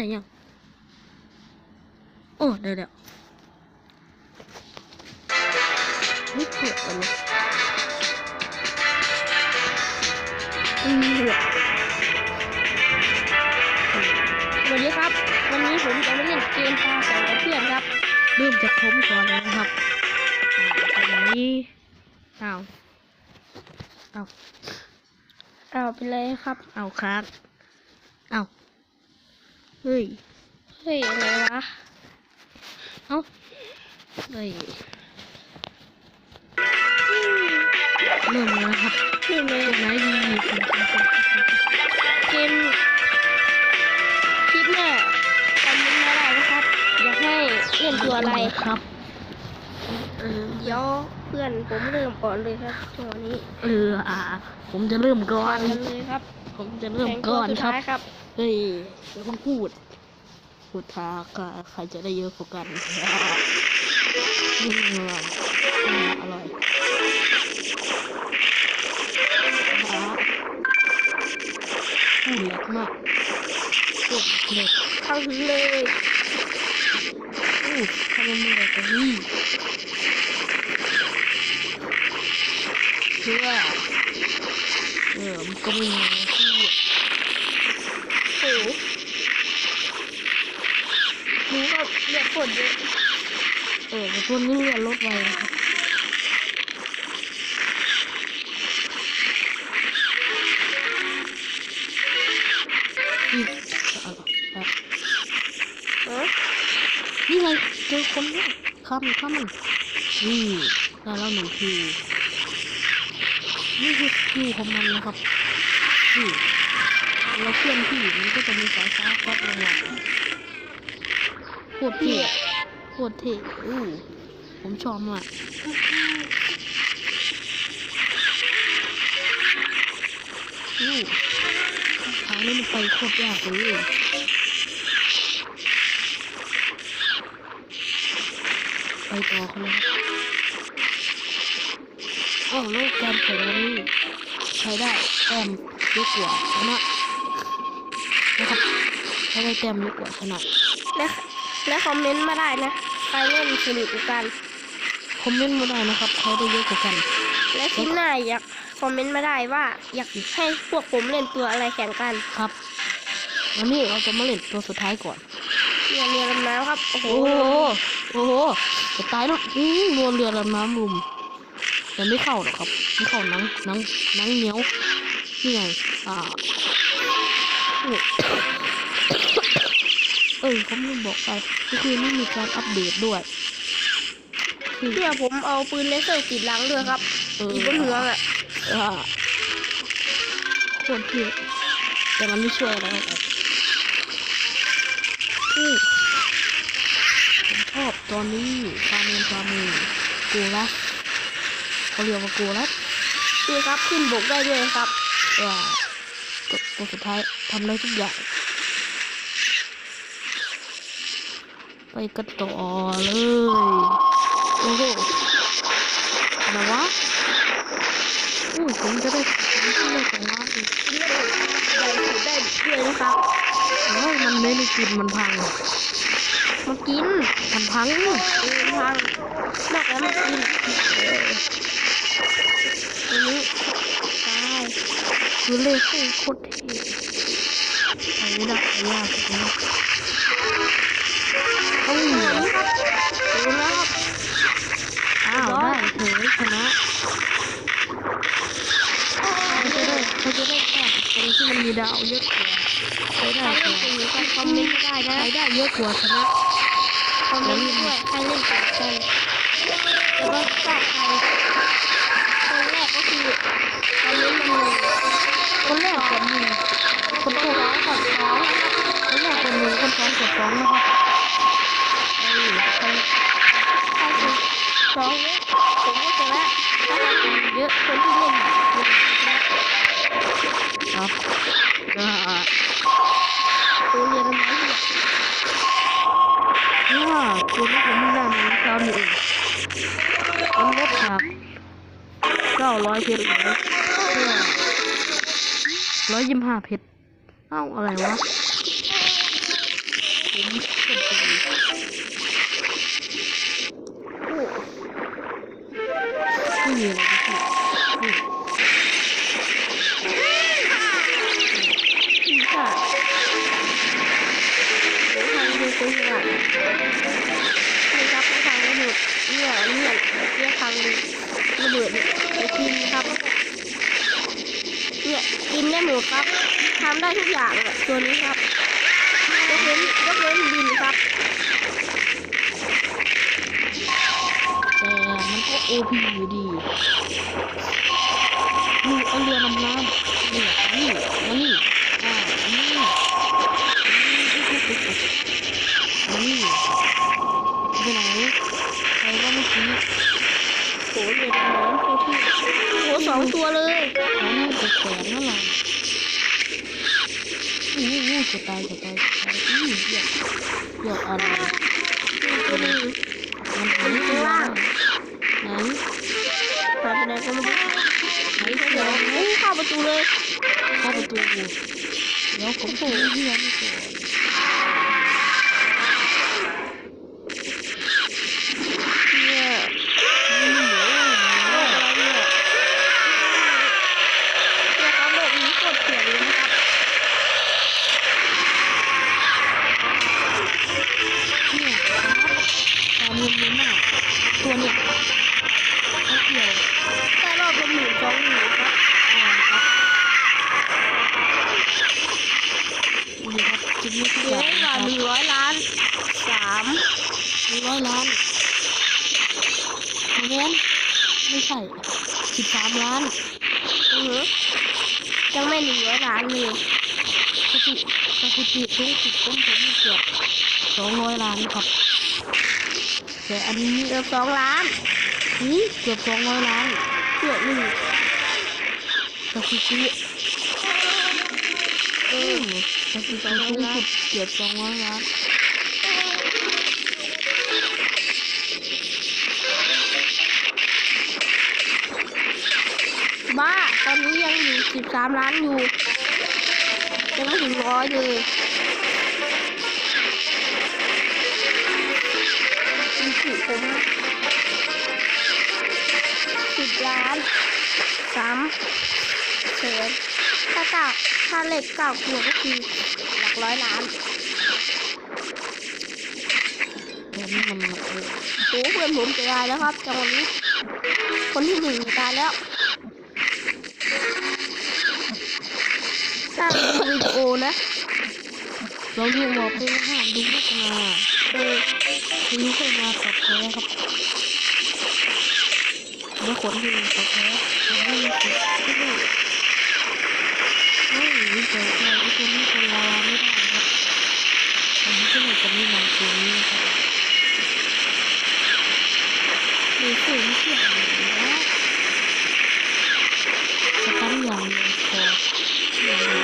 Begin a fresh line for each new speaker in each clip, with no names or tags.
ได้ยัง โอ้ได้แล้วไม่เกิดอะไรอืมเหลือสวัสดีครับ วันนี้ผมจะมาเล่นเกมปลาใส่กับเพื่อนครับ เริ่มจากผมก่อนเลยนะครับอ่าอย่างนี้เอาเอาเอาไปเลยครับ เอาครับ เอา เฮ้ย เฮ้ย อะไรวะ เอาเฮ้ยเริ่มแล้วนะครับเริ่มเลยไหนดีเกมคลิปหน้าคอมเมนต์มาได้นะครับ อยากให้เล่นตัวอะไรครับเออ
เดี๋ยวเพื่อนผมเริ่มก่อนเลยครับตัวนี้
เอออ่า ผมจะเริ่มก่อน
กันเลยครับ
ผมจะเริ่ม
แข่ง
ก่อน
สุด
ครับ
ท้ายครับ
เฮ้ยเดี๋ยวเพิ่งพูดพูดทาก็ใครจะได้เยอะกว่ากันอืมอืมอร่อยอ่าพูเล็กมากพูดเล็ก
เข้าถึงเลย
อู้ทำไมมันเล็กกันนี่เพื่อเออมันก็ไม่มีที่
โอ้โหหนูก็เลือดฝ นเยอะ
เออแต่ตัวนี้เลือดลดไวนะครับนี่เอาเอา
เออ
นี่ไงเจอคนแล้วข้ามข้ามมันนี่ได้แล้วหนึ่งคิวนี่คือคิวของมันนะครับนี่เราเคลื่อนที่มันก็จะมีสายฟ้าครอบลงมา คตรเท่โคตรเท่อู้ผมชอบมากอู้ทางนี้มันไปโคตรยากเลยไปต่อกันเลยครับโอ้โลกการแข่งวันนี้ใช้ได้แต้มเยอะกว่าชนะนะครับใช้ได้แต้มเยอะกว่าชนะ
และ และคอมเมนต์มาได้นะใครเล่นสนุกกว่ากัน
คอมเมนต์มาได้นะครับใช้ได้เยอะกว่ากัน
และคลิปหน้าอยากคอมเมนต์มาได้ว่า อยากให้พวกผมเล่นตัวอะไรแข่งกัน
ครับวันนี้เราจะมาเล่นตัวสุดท้ายก่อน
เรือเรือลำน้ำครับโอ้โห
โอ้โหโอ้โหจะตายแล้วอืมโดนเรือลำน้ำรุมแต่ไม่เข้าหรอกครับไม่เข้าหนังหนังหนังเหนียวนี่ไงอ่าโอ้ เออเขาไม่บอกไปก็คือนี่มีการอัปเดตด้วยคือ
เพื่อผมเอาปืนเลเซอร์ติดหลังด้วยครับ
เออ
อยู่บนหัวอะ
อ่าโคตรเท่แต่มันไม่ช่วยอะไรหรอกอือผมชอบตอนนี้ฟาร์มเงินฟาร์มเงินกูรัสเขาเรียกว่ากูรัส
นี่ครับขึ้นบกได้ด้วยครับ
ว่าตัวตัวสุดท้ายทำได้ทุกอย่าง ไปกันต่อเลย โอ้โหอะไรวะอุ้ยผมจะได้ผมจะได้ของล้านอีก
ใหญ่สุดได้ด้วยนะครับ
เอ้ยมันไม่ได้กินมันพัง
มากิน
มันพัง
เออพังนอกแล้วมากิน
อั
นนี้ตาย
คือเลขโคตรเท่ไปไม่ได้ไปยากจัง อ้ย
ดูแล้วครับ
อ้าวได้เฉยชนะเขาจะได้เขาจะได้แต้มตรงที่มันมีดาวเยอะกว่าใช้ได้
ร
ก
เล่น
ว่า
เกมกันคอมเมนต์ได้นะ
ใช้ได้เยอะกว่าชนะ
คอมเมนต์ด้วยใครเล่นเกมกันแล้วก็ทราบใครคนแรกก็คือคอมเมนต์มาเลย
คนแรกกดหนึ่งคนสองกดสองคนแรกกดหนึ่งคนสองกดสองนะครับา
ร้
อ
ยเพ
ชรเหลือร้อยยี่สิบห้าเพชรเอ้าอะไรวะผมเกิดไปเลย
โอ้
ไม่มีอะไร
ค่ะ เนี่ยเนี่ยเนี่ยทางระเบิดไปกินครับเนี่ยกินได้หมดครับทำได้ทุกอย่างอะตัวนี้ครับยกเว้นยกเว้นบินครับ
แต่มันก็โอพีอยู่
ดี เหี้ย
อะไร
มีตัวหนึง
มันหา
ร้อยล้า
นแง้นไม่ใช่สิบสามล้าน
อือหือยังไม่หนึ่งร้อยล้านเลย
สถิสถิติสูงสุดของผมเกือบสองร้อยล้านครับแต่อันนี้
เกือบสองล้าน
นี่เกือบสองร้อยล้าน
เกือบหนึ่ง
สถิติเออสถิติสูงสุดเกือบสองร้อยล้าน
สิบสามล้านอยู่ยังไม่ถึงร้อยเลยมีสิผมสิบล้านสามแสนถ้าเก้าถ้าเลขเก้าตัวก็คือหลักร้อยล้าน
แต่นี่มันเออ
โอ้เพื่อนผมจะตายแล้วครับจังหวะนี้คนที่หนึ่งตายแล้ว ถ้าดูวิดีโอนะ
เราเรียกว่าเป็นห้ามดูโฆษณา
เออ
ดูโฆษณาตอบแพ้ครับเมื่อคนที่ตอบแพ้จะไม่มีสิทธิ์ที่จะไม่มีแต่เราทุกคนที่คนลาไม่ได้ครับผมก็เลยจะไม่นำตัวนี้ครับมีสื่อไม่เชื่ออะไรนะตันยางเดียวพอย่างเดียวคือ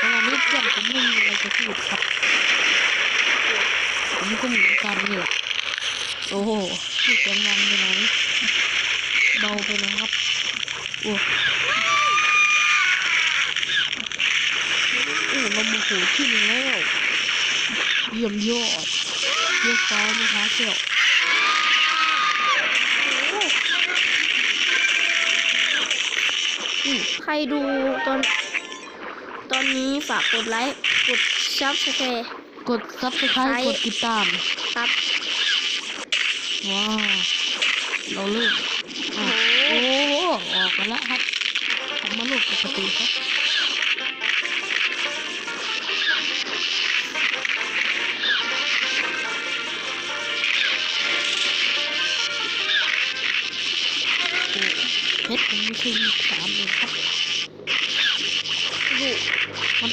ขณะนี้เพื่อนผมไม่มีอะไรจะพูดครับผมก็เหมือนกันนี่แหละโอ้โหพูดเสียงดังไปไหนเบาไปนะครับโอ้โอ้เราโมโหขึ้นแล้วเยี่ยมยอดเยี่ยมฟ้านะคะเจ้า
อืมใครดูตอน ตอนนี้ฝากกดไลค์ กดซับสไครต์
กดซับสไครต์กดติดตาม
ครับ
ว้าว เราเริ่ม
โอ้
อะ
โห
โอ้โห ออกมาแล้วครับออกมาลูกปกติครับ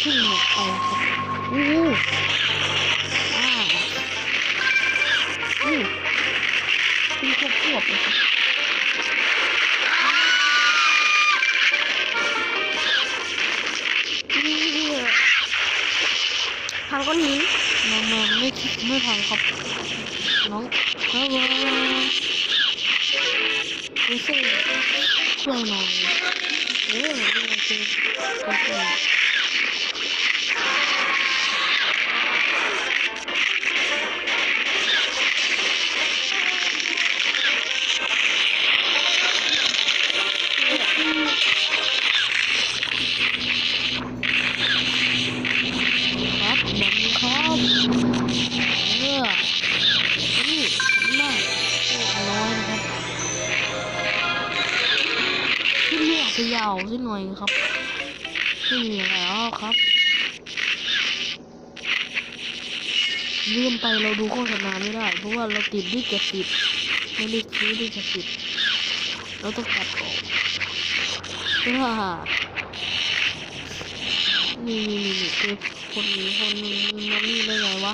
มันเพิ่งหมดไปครับอู้อ่าอู้เป็นควบควบเลยครับ
พังก้อนหิน
น้องมาไม่คิดไม่พังครับน้องครับว่ารู้สึกช่วยหน่อยเออนี่มันคือก็คือค ยาวขึ้นหน่อยครับขึ้นแล้วครับลืมไปเราดูโฆษณาไม่ได้ เพราะว่าเราติดดิจิติดไม่ได้ซื้อดิจิติดเราต้องตัดออกเพื่อนี่นี่นี่นี่คือคนนี้คนนึงมันนี่ได้ไงวะ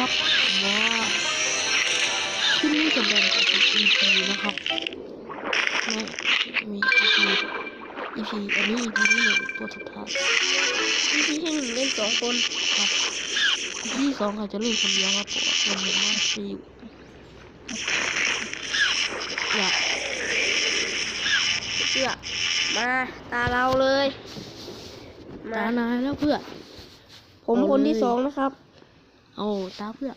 ครับว่าที่นี่จะแบ่งเป็น EP นะครับไม่มี EP EP อันนี้ EP ที่หนึ่งตัวสุดท้าย
วิธีที่หนึ่งเล่นสองคน
ครับ EP ที่สองอาจจะเล่นคนเดียวครับผมเห็นว่าซีอยาก
เพื่อมาตาเราเลย
ตานายแล้วเพื่อน
ผมคนที่สองนะครับ
เอาตาเพื่อน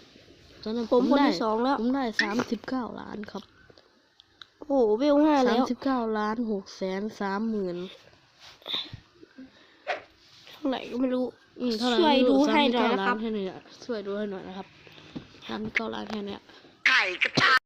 ตอนนั้น
ผมคน
ได้
ที่สองแล้ว
ผมได้สามสิบเก้าล้านครับ
โอ้โหเวลห้า
สา
แล้
ม
ว
สิบเก้าล้านหกแสนสามหมื่น
เท่าไหร่ก็ไม่รู้
อืมเท่าไหร่
ช่วย
ไม่
ดู
รู้
ให้หน่อย
39
นะครับ
ล้าแค่นี้อะช่วยดูให้หน่อยนะครับสามสิบเก้าล้านแค่เนี้ย
ไก่กระจาย